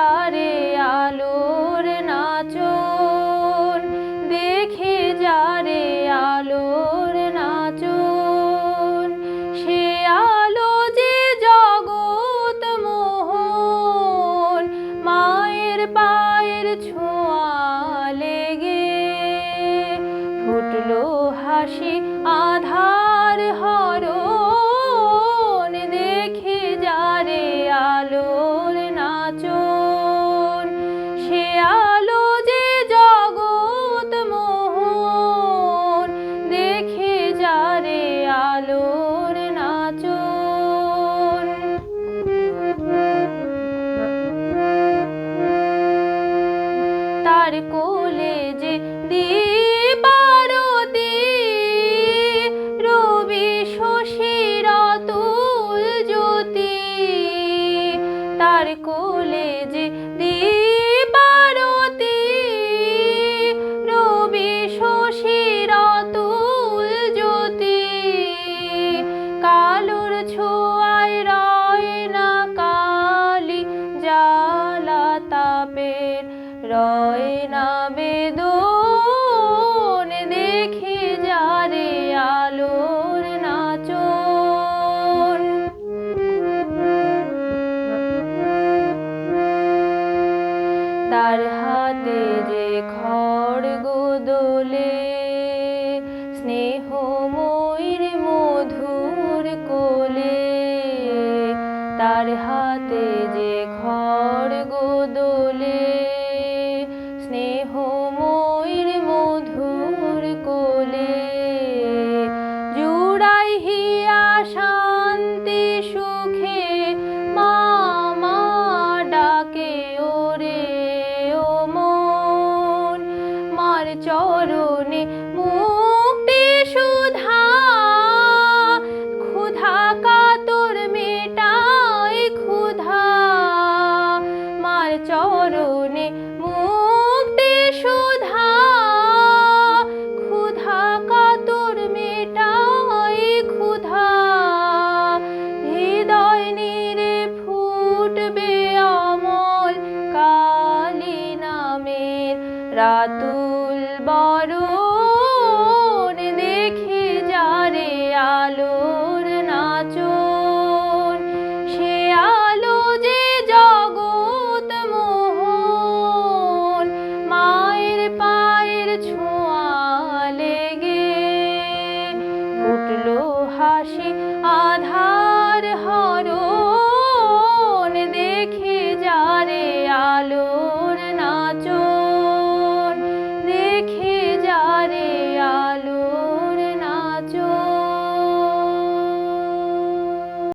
যারে আলোর নাচন, দেখে যারে আলোর নাচন। সে আলো যে জগৎ মোহন, মায়ের পায়ের ছোঁয়া লেগে ফুটলো হাসি, আধার হরণ তার কোলে যে দীপারতি রবি শশীর অতুল জ্যোতি, তার কোলে যে দীপারতি রবি শশীর অতুল জ্যোতি, কালুর ছোঁয়ায় রয় না কালি, জ্বালা তাপের রয় না বেদন দেখে যারে আলোর নাচন। তার হাতে যে খড়গ দোলে স্নেহ মধুর কোলে, তার হাতে যে চরণে মুক্তি সুধা, ক্ষুধা কাতর মেটাই ক্ষুধা। মার চরণে মুক্তি সুধা, ক্ষুধা কাতর মেটাই ক্ষুধা। হৃদয় নীরে ফুটবে অমল কালী নামের রাতু। বরণ দেখি যারে আলোর নাচন, সে আলো যে জগৎ মোহন, মায়ের পায়ের ছোঁয়া লেগে ফুটলো হাসি আধার হরণ, দেখে যারে আলো